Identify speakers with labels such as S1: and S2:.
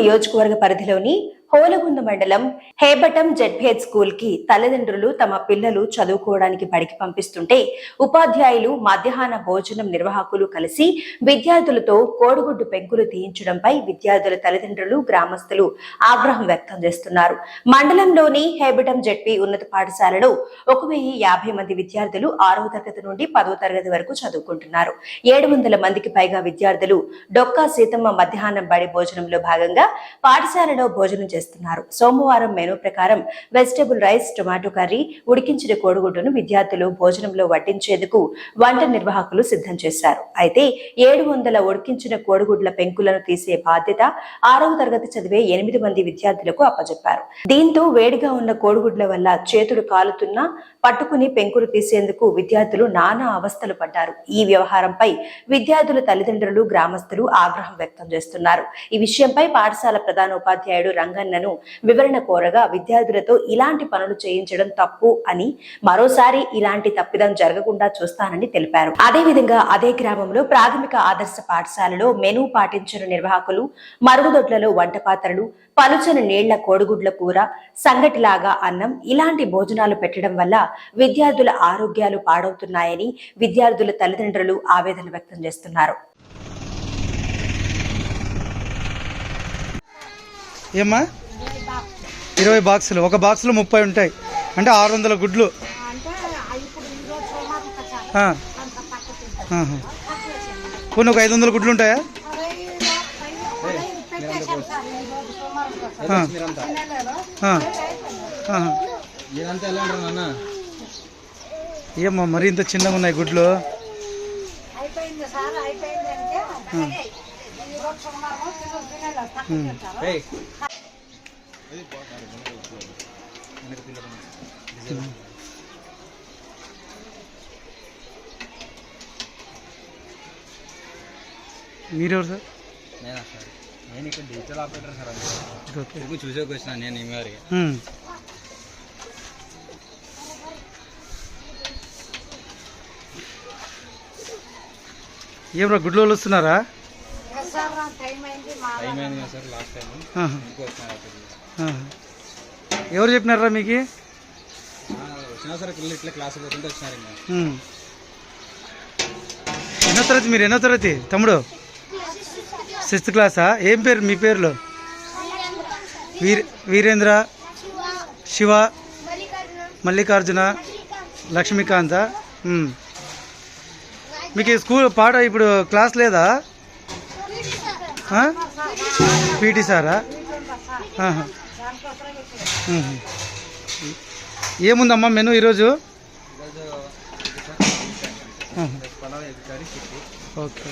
S1: నియోజకవర్గ పరిధిలోని హోలగుంద మండలం హేబటం జడ్భేద్ స్కూల్కి తల్లిదండ్రులు తమ పిల్లలు చదువుకోవడానికి బడికి పంపిస్తుంటే ఉపాధ్యాయులు మధ్యాహ్న భోజనం నిర్వాహకులు కలిసి విద్యార్థులతో కోడిగుడ్డు పెంకులు తీయించడంపై విద్యార్థుల తల్లిదండ్రులు గ్రామస్తులు ఆగ్రహం వ్యక్తం చేస్తున్నారు. మండలంలోని హేబటం జడ్పీ ఉన్నత పాఠశాలలో ఒక వెయ్యి యాభై మంది విద్యార్థులు ఆరవ తరగతి నుండి పదవ తరగతి వరకు చదువుకుంటున్నారు. ఏడు వందల మందికి పైగా విద్యార్థులు డొక్కా సీతమ్మ మధ్యాహ్నం బడి భోజనంలో భాగంగా పాఠశాలలో భోజనం చేస్తున్నారు. సోమవారం మెనూ ప్రకారం వెజిటబుల్ రైస్ టొమాటో కర్రీ ఉడికించిన కోడిగుడ్డును విద్యార్థులు భోజనంలో వడ్డించేందుకు వంట నిర్వాహకులు సిద్ధం చేశారు. అయితే ఏడు వందల ఉడికించిన కోడిగుడ్ల పెంకులను తీసే బాధ్యత ఆరవ తరగతి చదివే ఎనిమిది మంది విద్యార్థులకు అప్పచెప్పారు దీంతో వేడిగా ఉన్న కోడిగుడ్ల వల్ల చేతులు కాలుతున్నా పట్టుకుని పెంకులు తీసేందుకు విద్యార్థులు నానా అవస్థలు పడ్డారు. ఈ వ్యవహారంపై విద్యార్థుల తల్లిదండ్రులు గ్రామస్తులు ఆగ్రహం వ్యక్తం చేస్తున్నారు. ఈ విషయంపై పాఠశాల ప్రధానోపాధ్యాయుడు రంగన్నను వివరణ కోరగా విద్యార్థులతో ఇలాంటి పనులు చేయించడం తప్పు అని మరోసారి ఇలాంటి తప్పిదం జరగకుండా చూస్తానని తెలిపారు. అదేవిధంగా అదే గ్రామంలో ప్రాథమిక ఆదర్శ పాఠశాలలో మెనూ పాటించిన నిర్వాహకులు మరుగుదొడ్లలో వంట పాత్రలు పలుచని నీళ్ళ కోడిగుడ్ల కూర సంగటిలాగా అన్నం ఇలాంటి భోజనాలు పెట్టడం వల్ల విద్యార్థుల ఆరోగ్యాలు పాడవుతున్నాయని విద్యార్థుల తల్లిదండ్రులు ఆవేదన వ్యక్తం చేస్తున్నారు.
S2: ఏమ్మా? ఇరవై బాక్సులు. ఒక బాక్సులో ముప్పై ఉంటాయి. అంటే ఆరు వందల గుడ్లు. పోనీ ఒక ఐదు వందల గుడ్లు ఉంటాయా? ఏమ్మా మరి ఇంత చిన్నగా ఉన్నాయి గుడ్లు? మీరెవరు సార్?
S3: నేనా సార్? నేను ఇక్కడ డిజిటల్ ఆపరేటర్ సార్ ఎందుకు చూసేకి వచ్చిన నేను ఈ మరి
S2: ఉమ్. ఏమ్రా గుడ్లు వాళ్ళు వస్తున్నారా? ఎవరు చెప్పినారా మీకు. ఎన్నో తరగతి మీరు ఎన్నో తరగతి? తమ్ముడు? సిక్స్త్ క్లాసా ఏం పేరు మీ పేర్లు? వీర్ వీరేంద్ర శివ మల్లికార్జున లక్ష్మీకాంత. మీకు స్కూల్ పాట ఇప్పుడు క్లాస్ లేదా? పీటీ సారా. ఏముందమ్మా మెను ఈరోజు? ఓకే.